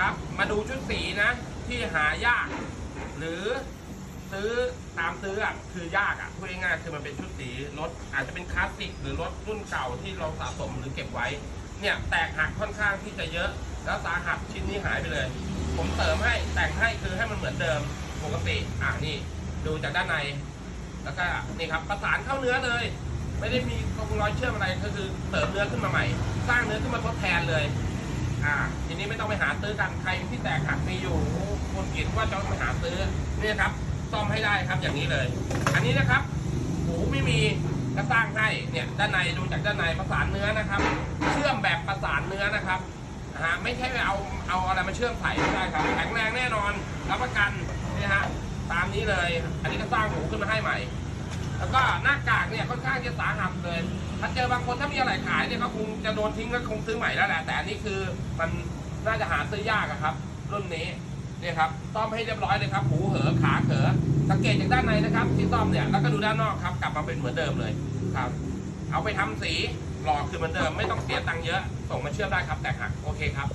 ครับ มาดูชุดสีนะ ที่หายาก หรือซื้อตามซื้ออะคือยากอะพูดง่ายๆคือมันเป็นชุดสีรถอาจจะเป็นคลาสสิกหรือรถรุ่นเก่าที่เราสะสมหรือเก็บไว้ เนี่ยแตกหักค่อนข้างที่จะเยอะ แล้วสาหัสชิ้นนี้หายไปเลย ผมเสริมให้แต่งให้คือให้มันเหมือนเดิมปกติอะนี่ ดูจากด้านใน แล้วก็นี่ครับประสานเข้าเนื้อเลย ไม่ได้มีรอยเชื่อมอะไรก็คือเสริมเนื้อขึ้นมาใหม่ สร้างเนื้อขึ้นมาทดแทนเลย อ่า ทีนี้ไม่ต้องไปหาซื้อกันใครที่แตกหักมีอยู่คนกินว่าจะไปหาซื้อเนี่ยครับซ่อมให้ได้ครับอย่างนี้เลย อันนี้นะครับหูไม่มีก็สร้างให้เนี่ยด้านในดูจากด้านในประสานเนื้อนะครับ เชื่อมแบบประสานเนื้อนะครับนะฮะไม่ใช่ไปเอาเอาอะไรมาเชื่อมใส่ไม่ได้ครับแข็งแรงแน่นอนรับประกันนี่ฮะตามนี้เลย อันนี้ก็สร้างหูขึ้นมาให้ใหม่ แล้วก็หน้ากากเนี่ยค่อนข้างจะสาหัสเลย ถ้าเจอบางคนถ้ามีอะไรขายเนี่ยเขาคงจะโดนทิ้งแล้วคงซื้อใหม่แล้วแหละแต่อันนี้คือมันน่าจะหาซื้อยากครับ รุ่นนี้เนี่ยครับซ่อมให้เรียบร้อยเลยครับ หูเหอขาเขอสังเกตจากด้านในนะครับ ที่ซ่อมเนี่ยแล้วก็ดูด้านนอกครับ กลับมาเป็นเหมือนเดิมเลยครับ เอาไปทำสีหล่อคือเหมือนเดิมไม่ต้องเสียตังค์เยอะ ส่งมาเชื่อมได้ครับ แต่หักโอเคครับ